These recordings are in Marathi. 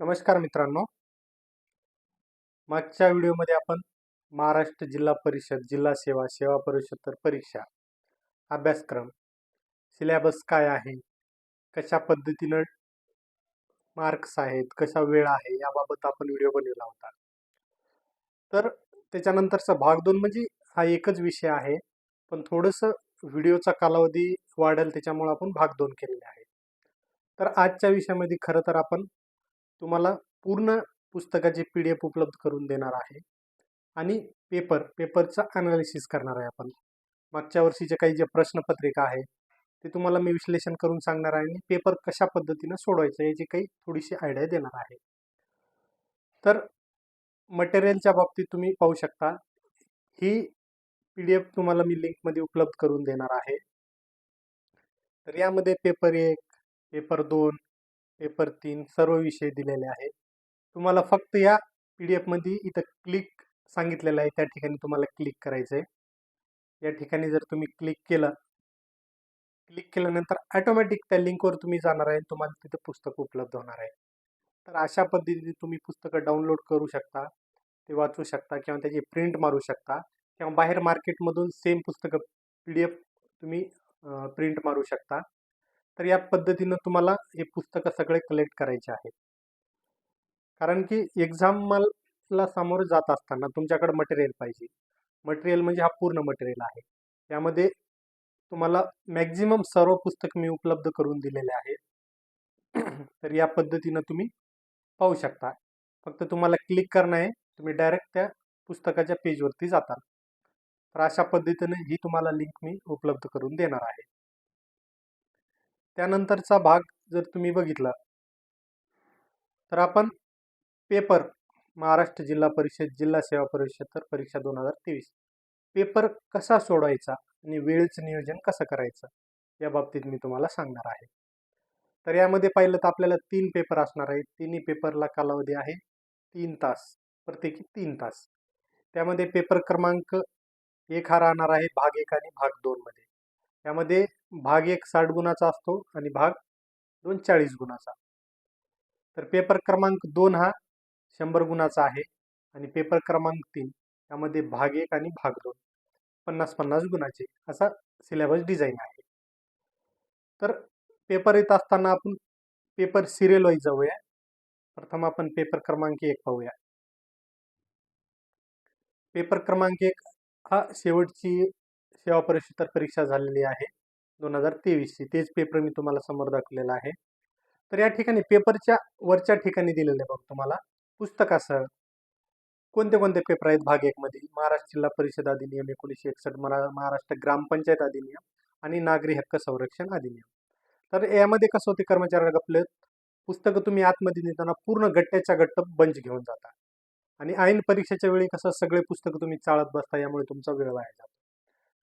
नमस्कार मित्रांनो. मागच्या व्हिडिओमध्ये आपण महाराष्ट्र जिल्हा परिषद जिल्हा सेवा सेवा परिषद परीक्षा अभ्यासक्रम सिलेबस काय आहे कशा पद्धतीनं मार्क्स आहेत कशा वेळ आहे याबाबत आपण व्हिडिओ बनवला होता. तर त्याच्यानंतरचा भाग दोन म्हणजे हा एकच विषय आहे पण थोडंसं व्हिडिओचा कालावधी वाढेल त्याच्यामुळे आपण भाग दोन केलेले आहे. तर आजच्या विषयामध्ये खरं तर आपण तुम्हाला पूर्ण पुस्तकाची पी डी एफ उपलब्ध करून देणार आहे. आणि पेपर पेपरचं अनालिसिस करणार आहे आपण. मागच्या वर्षीचे काही जे प्रश्नपत्रिका आहे ते तुम्हाला मी विश्लेषण करून सांगणार आहे आणि पेपर कशा पद्धतीनं सोडवायचं याची काही थोडीशी आयडिया देणार आहे. तर मटेरियलच्या बाबतीत तुम्ही पाहू शकता ही पी डी एफ तुम्हाला मी लिंकमध्ये उपलब्ध करून देणार आहे. तर यामध्ये पेपर एक पेपर दोन पेपर तीन सर्व विषय दिलेले आहेत. तुम्हाला फक्त या पी डी एफमध्ये इथं क्लिक सांगितलेलं आहे. त्या ठिकाणी तुम्हाला क्लिक करायचं आहे या ठिकाणी जर तुम्ही क्लिक केलं क्लिक केल्यानंतर ॲटोमॅटिक त्या लिंकवर तुम्ही जाणार आहे तुम्हाला तिथं पुस्तक उपलब्ध होणार आहे. तर अशा पद्धतीने तुम्ही पुस्तकं डाउनलोड करू शकता ते वाचू शकता किंवा त्याची प्रिंट मारू शकता किंवा बाहेर मार्केटमधून सेम पुस्तकं पी डी एफ तुम्ही प्रिंट मारू शकता. तर या पद्धतीनं तुम्हाला हे पुस्तकं सगळे कलेक्ट करायचे आहेत. कारण की एक्झामला सामोरं जात असताना तुमच्याकडे मटेरियल पाहिजे. मटेरियल म्हणजे हा पूर्ण मटेरियल आहे. यामध्ये तुम्हाला मॅक्झिमम सर्व पुस्तक मी उपलब्ध करून दिलेले आहेत. तर या पद्धतीनं तुम्ही पाहू शकता. फक्त तुम्हाला क्लिक करणं आहे. तुम्ही डायरेक्ट त्या पुस्तकाच्या पेजवरती जाता तर अशा पद्धतीने ही तुम्हाला लिंक मी उपलब्ध करून देणार आहे. त्यानंतरचा भाग जर तुम्ही बघितला तर आपण पेपर महाराष्ट्र जिल्हा परिषद जिल्हा सेवा परिषद तर परीक्षा दोन हजार तेवीस. पेपर कसा सोडवायचा आणि वेळेचं नियोजन कसं करायचं या बाबतीत मी तुम्हाला सांगणार आहे. तर यामध्ये पाहिलं तर आपल्याला तीन पेपर असणार आहेत. तिन्ही पेपरला कालावधी आहे तीन तास प्रत्येकी तीन तास. त्यामध्ये पेपर क्रमांक एक हा राहणार आहे भाग एक आणि भाग दोनमध्ये. यामध्ये भाग एक साठ गुणाचा असतो आणि भाग दोन चाळीस गुणाचा. तर पेपर क्रमांक दोन हा शंभर गुणाचा आहे आणि पेपर क्रमांक तीन यामध्ये भाग एक आणि भाग दोन पन्नास पन्नास गुणाचे असा सिलेबस डिझाईन आहे. तर पेपर येत असताना आपण पेपर सिरियल वाईज जाऊया. प्रथम आपण पेपर क्रमांक एक पाहूया. पेपर क्रमांक एक हा शेवटची सेवा तर परीक्षा झालेली आहे दोन हजार तेवीसची. तेच पेपर मी तुम्हाला समोर दाखवलेला आहे. तर या ठिकाणी पेपरच्या वरच्या ठिकाणी दिलेलं आहे बघ तुम्हाला. पुस्तकासह. कोणते कोणते पेपर आहेत? भाग एकमध्ये महाराष्ट्र जिल्हा परिषद अधिनियम एकोणीसशे एकसष्ट मरा महाराष्ट्र ग्रामपंचायत अधिनियम आणि नागरी हक्क संरक्षण अधिनियम. तर यामध्ये कसं होते? कर्मचाऱ्यांना गपलेत पुस्तकं तुम्ही आतमध्ये नेताना पूर्ण गट्ट्याच्या गट्ट बंच घेऊन जाता. आणि ऐन परीक्षेच्या वेळी कसं सगळे पुस्तकं तुम्ही चाळत बसता यामुळे तुमचा वेळ वाया जातो.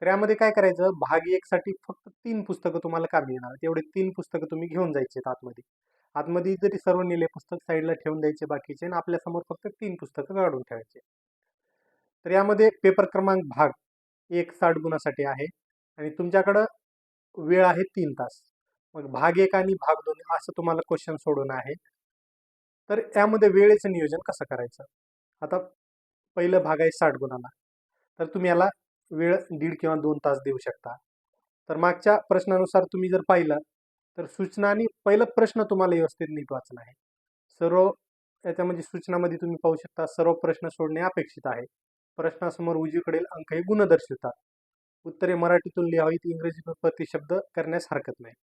तर यामध्ये काय करायचं? भाग एक साठी फक्त तीन पुस्तकं तुम्हाला कामी येणार तेवढे तीन पुस्तकं तुम्ही घेऊन जायचे आतमध्ये. आतमध्ये जरी सर्व निले पुस्तक साईडला ठेवून द्यायचे बाकीचे आणि आपल्यासमोर फक्त तीन पुस्तकं काढून ठेवायचे. तर यामध्ये पेपर क्रमांक भाग एक साठ गुणासाठी आहे आणि तुमच्याकडं वेळ आहे तीन तास. मग भाग एक आणि भाग दोन असं तुम्हाला क्वेश्चन सोडवणं आहे. तर यामध्ये वेळेचं नियोजन कसं करायचं? आता पहिलं भाग आहे साठ गुणाला. तर तुम्ही याला वेळ दीड किंवा दोन तास देऊ शकता. तर मागच्या प्रश्नानुसार तुम्ही जर पाहिलं तर सूचनाने पहिला पहिलं प्रश्न तुम्हाला व्यवस्थित नीट वाचणं आहे. सर्व याच्यामध्ये सूचनामध्ये तुम्ही पाहू शकता सर्व प्रश्न सोडणे अपेक्षित आहे. प्रश्नासमोर उजवीकडील अंक हे गुण दर्शवतात उत्तरे मराठीतून लिहावीत इंग्रजी प्रतिशब्द करण्यास हरकत नाही.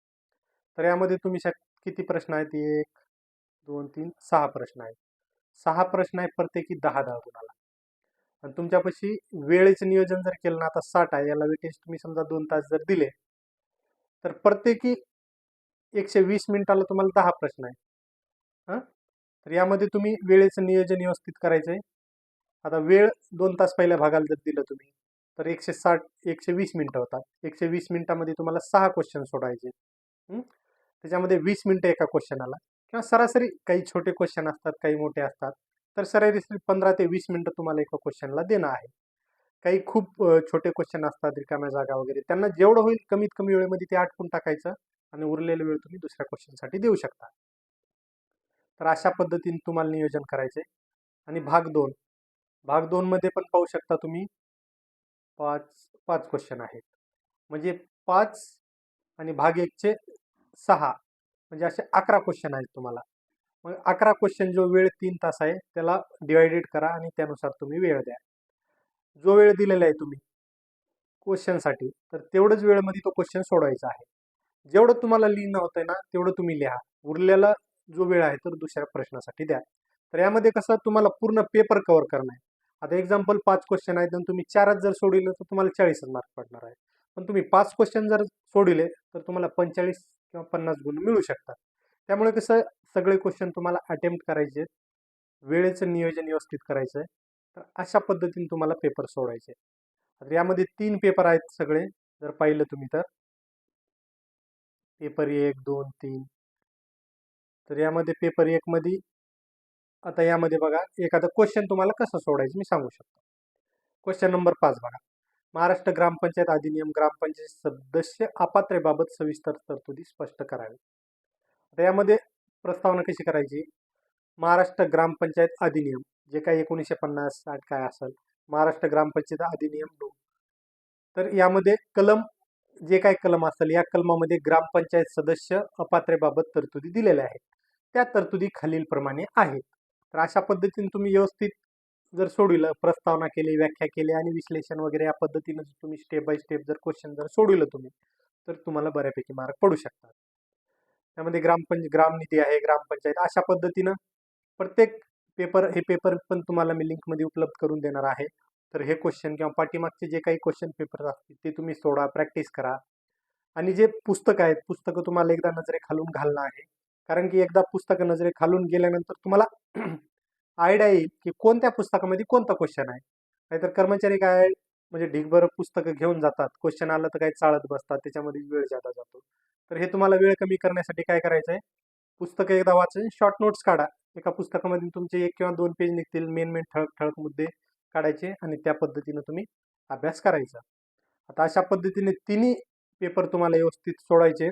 तर यामध्ये तुम्ही शक किती प्रश्न आहेत? एक दोन तीन सहा प्रश्न आहेत. सहा प्रश्न आहेत प्रत्येकी दहा दहा गुणाला. आणि तुमच्यापाशी वेळेचं नियोजन जर केलं ना आता साठ आहे याला वेटेज तुम्ही समजा दोन तास जर दिले तर प्रत्येकी एकशे वीस मिनिटाला तुम्हाला दहा प्रश्न आहे हां? तर यामध्ये तुम्ही वेळेचं नियोजन व्यवस्थित करायचं आहे आता वेळ दोन तास पहिल्या भागाला जर दिलं तुम्ही तर एकशे साठ एकशे वीस मिनटं होतात. एकशे वीस मिनिटामध्ये तुम्हाला सहा क्वेश्चन सोडायचे त्याच्यामध्ये वीस मिनटं एका क्वेश्चनाला किंवा सरासरी काही छोटे क्वेश्चन असतात काही मोठे असतात. तर सरासरी पंधरा ते वीस मिनटं तुम्हाला एका क्वेश्चनला देणं आहे. काही खूप छोटे क्वेश्चन असतात रिकाम्या जागा वगैरे त्यांना जेवढं होईल कमीत कमी वेळेमध्ये ते आटकून टाकायचं आणि उरलेला वेळ तुम्ही दुसऱ्या क्वेश्चनसाठी देऊ शकता. तर अशा पद्धतीने तुम्हाला नियोजन करायचे आणि भाग दोन भाग दोनमध्ये पण पाहू शकता तुम्ही पाच पाच क्वेश्चन आहेत. म्हणजे पाच आणि भाग एकचे सहा म्हणजे असे अकरा क्वेश्चन आहेत तुम्हाला. मग अकरा क्वेश्चन जो वेळ तीन तास आहे त्याला डिवायडेड करा आणि त्यानुसार तुम्ही वेळ द्या. जो वेळ दिलेला आहे तुम्ही क्वेश्चनसाठी तर तेवढंच वेळेमध्ये तो क्वेश्चन सोडवायचा आहे. जेवढं तुम्हाला लिहिणं होतंय ना तेवढं तुम्ही लिहा. उरलेला जो वेळ आहे तर दुसऱ्या प्रश्नासाठी द्या. तर यामध्ये कसं तुम्हाला पूर्ण पेपर कव्हर करणं आहे. आता एक्झाम्पल पाच क्वेश्चन आहेत आणि तुम्ही चारच जर सोडविलं तर तुम्हाला चाळीसच मार्क पडणार आहे. पण तुम्ही पाच क्वेश्चन जर सोडविले तर तुम्हाला पंचेचाळीस किंवा पन्नास गुण मिळू शकतात. त्यामुळे कसं सगळे क्वेश्चन तुम्हाला अटेम्प्ट करायचे. आहेत वेळेचं नियोजन व्यवस्थित करायचं आहे तर अशा पद्धतीने तुम्हाला पेपर सोडायचे. तर यामध्ये तीन पेपर आहेत सगळे. जर पाहिलं तुम्ही तर. पेपर एक दोन तीन. तर यामध्ये पेपर एकमध्ये आता यामध्ये बघा एखादं क्वेश्चन तुम्हाला कसं सोडायचं मी सांगू शकतो. क्वेश्चन नंबर पाच बघा. महाराष्ट्र ग्रामपंचायत अधिनियम ग्रामपंचायत सदस्य अपात्रेबाबत सविस्तर तरतुदी स्पष्ट करावी. आता यामध्ये प्रस्तावना कशी करायची? महाराष्ट्र ग्रामपंचायत अधिनियम जे काही एकोणीसशे पन्नास साठ काय असेल महाराष्ट्र ग्रामपंचायत अधिनियम दोन. तर यामध्ये कलम जे काही कलम असेल या कलमामध्ये ग्रामपंचायत सदस्य अपात्रेबाबत तरतुदी दिलेल्या आहेत. त्या तरतुदी खालीलप्रमाणे आहेत. तर अशा पद्धतीने तुम्ही व्यवस्थित जर सोडविलं प्रस्तावना केली व्याख्या केली आणि विश्लेषण वगैरे या पद्धतीनं जर तुम्ही स्टेप बाय स्टेप जर क्वेश्चन जर सोडविलं तुम्ही तर तुम्हाला बऱ्यापैकी मार्क पडू शकतात. त्यामध्ये ग्रामपंच ग्रामनिधी आहे ग्रामपंचायत अशा पद्धतीनं प्रत्येक पेपर हे पेपर पण तुम्हाला मी लिंकमध्ये उपलब्ध करून देणार आहे. तर हे क्वेश्चन किंवा पाठीमागचे जे काही क्वेश्चन पेपर असतील ते तुम्ही सोडा प्रॅक्टिस करा. आणि जे पुस्तकं आहेत पुस्तकं तुम्हाला एकदा नजरे खालून घालणं आहे. कारण की एकदा पुस्तकं नजरे खालून गेल्यानंतर तुम्हाला आयडिया येईल की कोणत्या पुस्तकामध्ये कोणता क्वेश्चन आहे. नाहीतर कर्मचारी काय म्हणजे ढिगभर पुस्तकं घेऊन जातात. क्वेश्चन आलं तर काही चाळत बसतात त्याच्यामध्ये वेळ जादा जातो. तर हे तुम्हाला वेळ कमी करण्यासाठी काय करायचं आहे पुस्तकं एकदा वाचून शॉर्ट नोट्स काढा. एका पुस्तकामध्ये तुमचे एक किंवा दोन पेज निघतील मेन मेन ठळक ठळक मुद्दे काढायचे आणि त्या पद्धतीनं तुम्ही अभ्यास करायचा. आता अशा पद्धतीने तिन्ही पेपर तुम्हाला व्यवस्थित सोडायचे.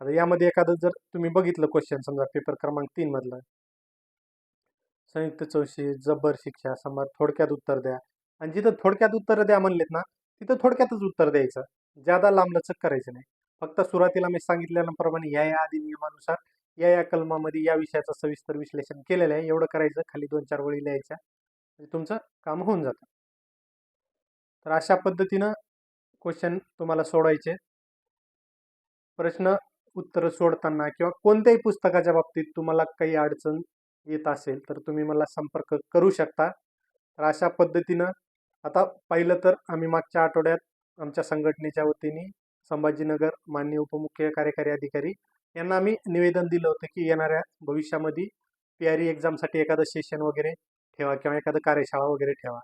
आता यामध्ये एखादं जर तुम्ही बघितलं क्वेश्चन समजा पेपर क्रमांक तीन मधला. संयुक्त चौशी जबर शिक्षा समर थोडक्यात उत्तर द्या. आणि जिथं थोडक्यात उत्तर द्या म्हणलेत ना तिथं थोडक्यातच उत्तर द्यायचं. ज्यादा लांबलचक करायचं नाही. फक्त सुरुवातीला मी सांगितल्याप्रमाणे या या अधिनियमानुसार या या कलमामध्ये या विषयाचं सविस्तर विश्लेषण केलेलं आहे. एवढं करायचं खाली दोन चार वळी लिहायच्या. म्हणजे तुमचं काम होऊन जातं. तर अशा पद्धतीनं क्वेश्चन तुम्हाला सोडायचे प्रश्न उत्तर सोडताना किंवा कोणत्याही पुस्तकाच्या बाबतीत तुम्हाला काही अडचण येत असेल तर तुम्ही मला संपर्क करू शकता. तर अशा पद्धतीनं आता पाहिलं तर आम्ही मागच्या आठवड्यात आमच्या संघटनेच्या वतीने संभाजीनगर मान्य उपमुख्य कार्यकारी अधिकारी यांना आम्ही निवेदन दिलं होतं की येणाऱ्या भविष्यामध्ये पी आर ई एक्झामसाठी एखादं सेशन वगैरे ठेवा किंवा एखादं कार्यशाळा वगैरे ठेवा.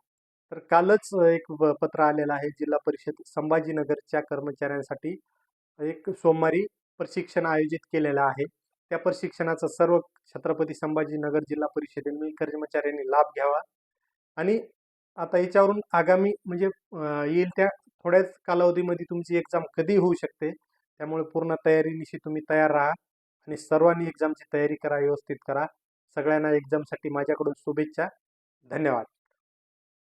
तर कालच एक पत्र आलेलं आहे जिल्हा परिषद संभाजीनगरच्या कर्मचाऱ्यांसाठी एक सोमवारी प्रशिक्षण आयोजित केलेलं आहे. त्या प्रशिक्षणाचा सर्व छत्रपती संभाजीनगर जिल्हा परिषदेने कर्मचाऱ्यांनी लाभ घ्यावा. आणि आता याच्यावरून आगामी म्हणजे येईल त्या थोड्याच कालावधीमध्ये तुमची एक्झाम कधी होऊ शकते? त्यामुळे पूर्ण तयारीनिशी तुम्ही तयार राहा आणि सर्वांनी एक्झामची तयारी करा व्यवस्थित करा. सगळ्यांना एक्झामसाठी माझ्याकडून शुभेच्छा. धन्यवाद.